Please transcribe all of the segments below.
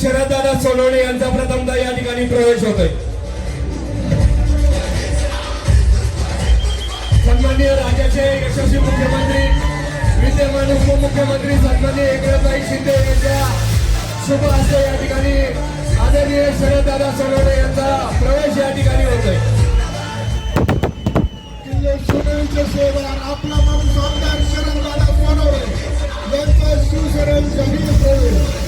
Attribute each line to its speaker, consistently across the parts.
Speaker 1: शरददादा सोनवणे यांचा प्रथमदा या ठिकाणी प्रवेश होतोय. सन्माननीय राज्याचे यशस्वी मुख्यमंत्री विद्यमान उपमुख्यमंत्री सन्माननीय एकनाथभाई शिंदे यांच्या शुभ हस्ते या ठिकाणी आदरणीय शरददादा सोनवणे यांचा प्रवेश या ठिकाणी होतोय.
Speaker 2: सोनवणीचे आपला माणूस आमदार शरददादा सोनवणे यांचा
Speaker 3: शिवसेनेचा जमीन सोडून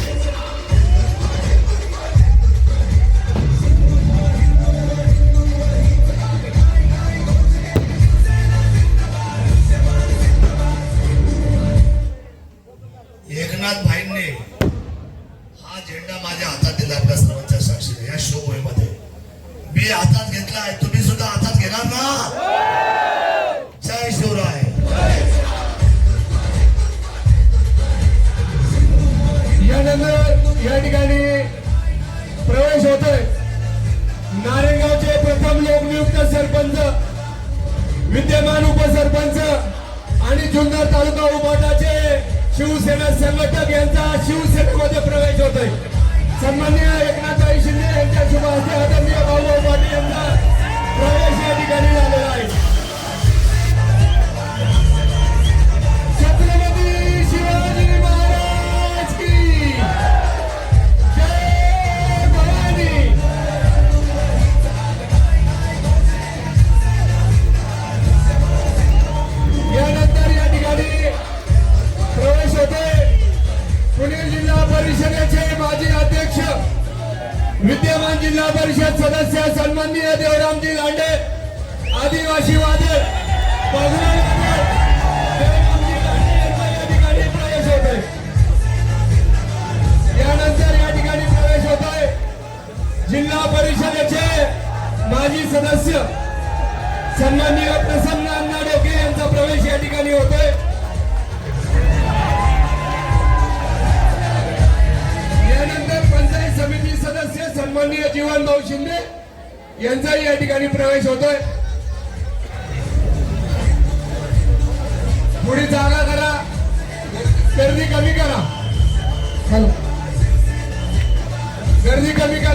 Speaker 3: महिलांना या
Speaker 1: ठिकाणी प्रवेश होतोय. नारेगावचे प्रथम लोकनियुक्त सरपंच विद्यमान उपसरपंच आणि जुन्नर तालुका उपाटाचे शिवसेना संघटक यांचा शिवसेनेमध्ये प्रवेश होतोय. सन्मान्य एकनाथराई शिंदे यांच्या शुभ हस्ते आदरणीय भाऊभाऊ पाटील यांचा जिल्हा परिषदेचे माजी अध्यक्ष विद्यमान जिल्हा परिषद सदस्य सन्माननीय देवरामजी लांडे आदिवासी वादे प्रवेश यानंतर या ठिकाणी प्रवेश होत आहे जिल्हा परिषदेचे माजी सदस्य सन्माननीय प्रसन्न अण्णा डोके यांचा प्रवेश या ठिकाणी होतोय. समिती सदस्य सन्माननीय जीवन भाऊ शिंदे यांचाही या ठिकाणी प्रवेश होतोय. थोडी जागा करा. गर्दी कमी करा. गर्दी कमी करा.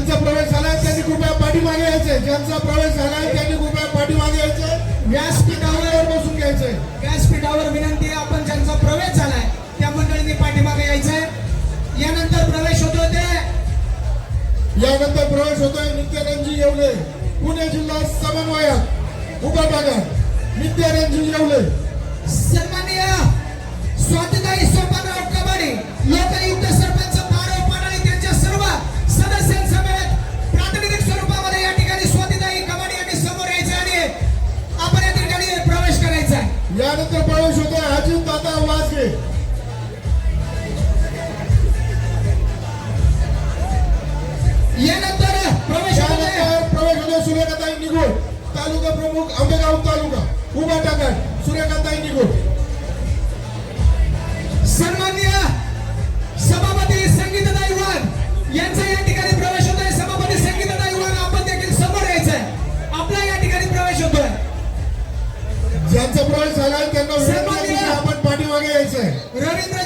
Speaker 4: ज्यांचा प्रवेश
Speaker 2: झालाय त्यांनी कृपया पाठीमागे
Speaker 4: यायचे.
Speaker 2: ज्यांचा प्रवेश झालाय त्यांनी कृपया पाठीमागे
Speaker 4: यायचे. व्यासपीठावर बसून घ्यायचे. व्यासपीठावर विनंती आपण ज्यांचा प्रवेश झालाय त्या मंडळींनी पाठीमागे यायचे.
Speaker 2: यानंतर प्रवेश
Speaker 4: होतो ते यानंतर प्रवेश
Speaker 1: होतोय नित्यानंदजी येवले पुणे जिल्हा समन्वयक उभा टाका नित्यानंदजी येवले.
Speaker 2: सन्मान्य
Speaker 1: स्वातंत्र्य आराध्य पाळूश होते दादा वाजगे
Speaker 2: यानंतर प्रवेश
Speaker 1: प्रवेश सूर्यकाताई निघून तालुका प्रमुख आंबेगाव तालुका। उभा टाकण सूर्यकाताई निघून
Speaker 2: सन्मान्य सभापती संगीतदाई यांचे
Speaker 1: સલાહ તેમનો વિરોધ આપણે પાઠી માગે છે. રવિન્દ્ર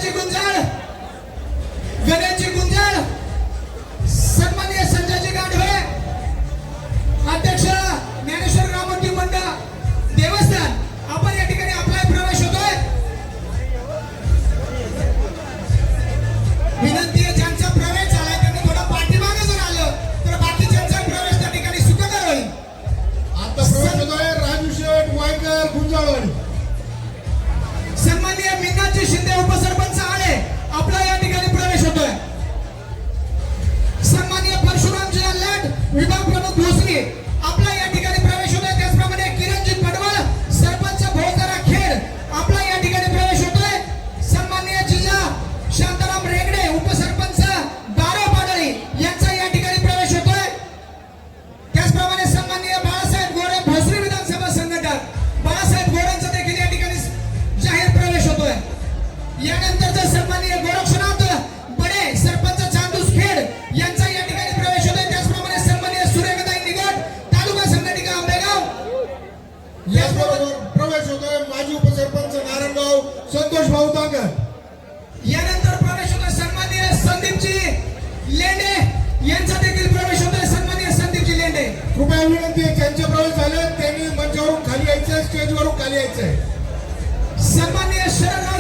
Speaker 1: मग
Speaker 2: यानंतर प्रवेश होता सन्मान्य संदीपजी लेंडे. यांचा देखील प्रवेश होता सन्मान्य संदीपजी लेंडे.
Speaker 1: कृपया विनंती ज्यांचे प्रवेश झाले त्यांनी मंचावरून खाली यायचंय स्टेजवरून खाली यायचंय. सन्मान्य शरण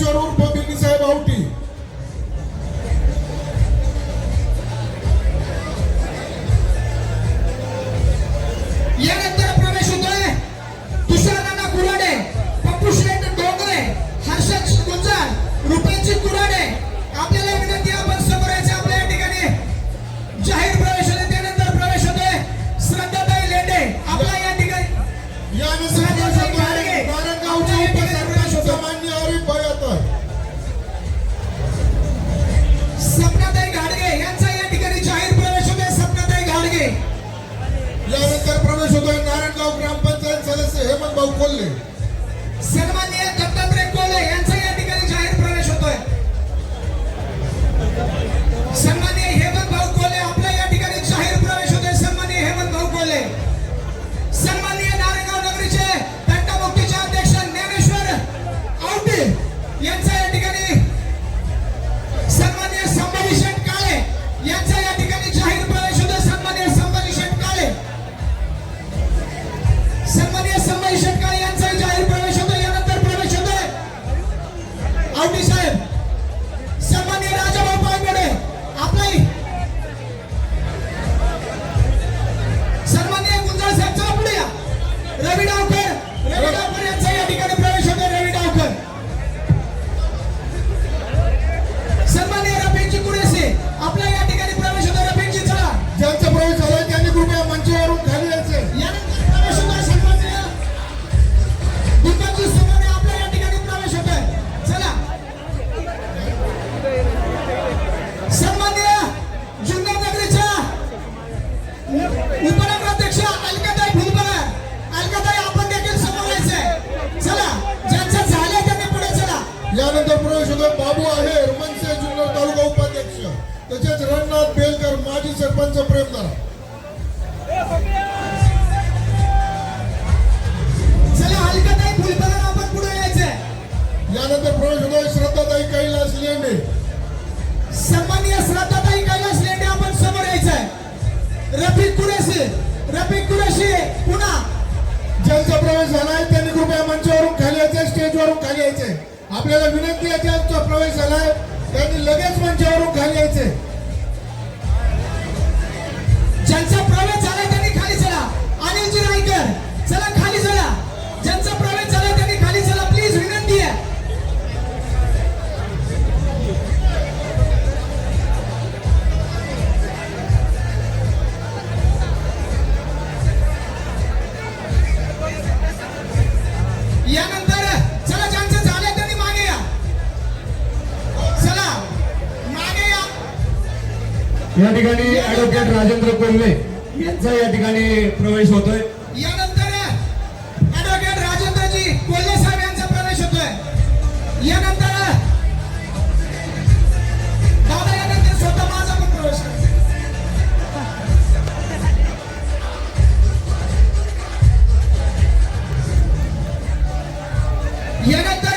Speaker 1: স্বরূপ পবিত্র रफिक कुरेशी रफिक कुरेशी पुन्हा.
Speaker 2: ज्यांचा प्रवेश झालाय त्यांनी कृपया मंचावरून खाली यायचे स्टेजवरून खाली यायचे. आपल्याला विनंती आहे ज्यांचा प्रवेश झालाय त्यांनी लगेच मंचावरून खाली यायचे.
Speaker 1: ज्यांचा प्रवेश झाला त्यांनी खाली चला. अनिलजी रायकर चला या
Speaker 5: ठिकाणी ऍडव्होकेट राजेंद्र कोल्हे यांचा या ठिकाणी प्रवेश होतोय
Speaker 1: यानंतर ऍडव्होकेट राजेंद्रजी कोल्हे साहेब यांचा प्रवेश होतोय यानंतर दादा यानंतर स्वतः माझा पण प्रवेश करा. यानंतर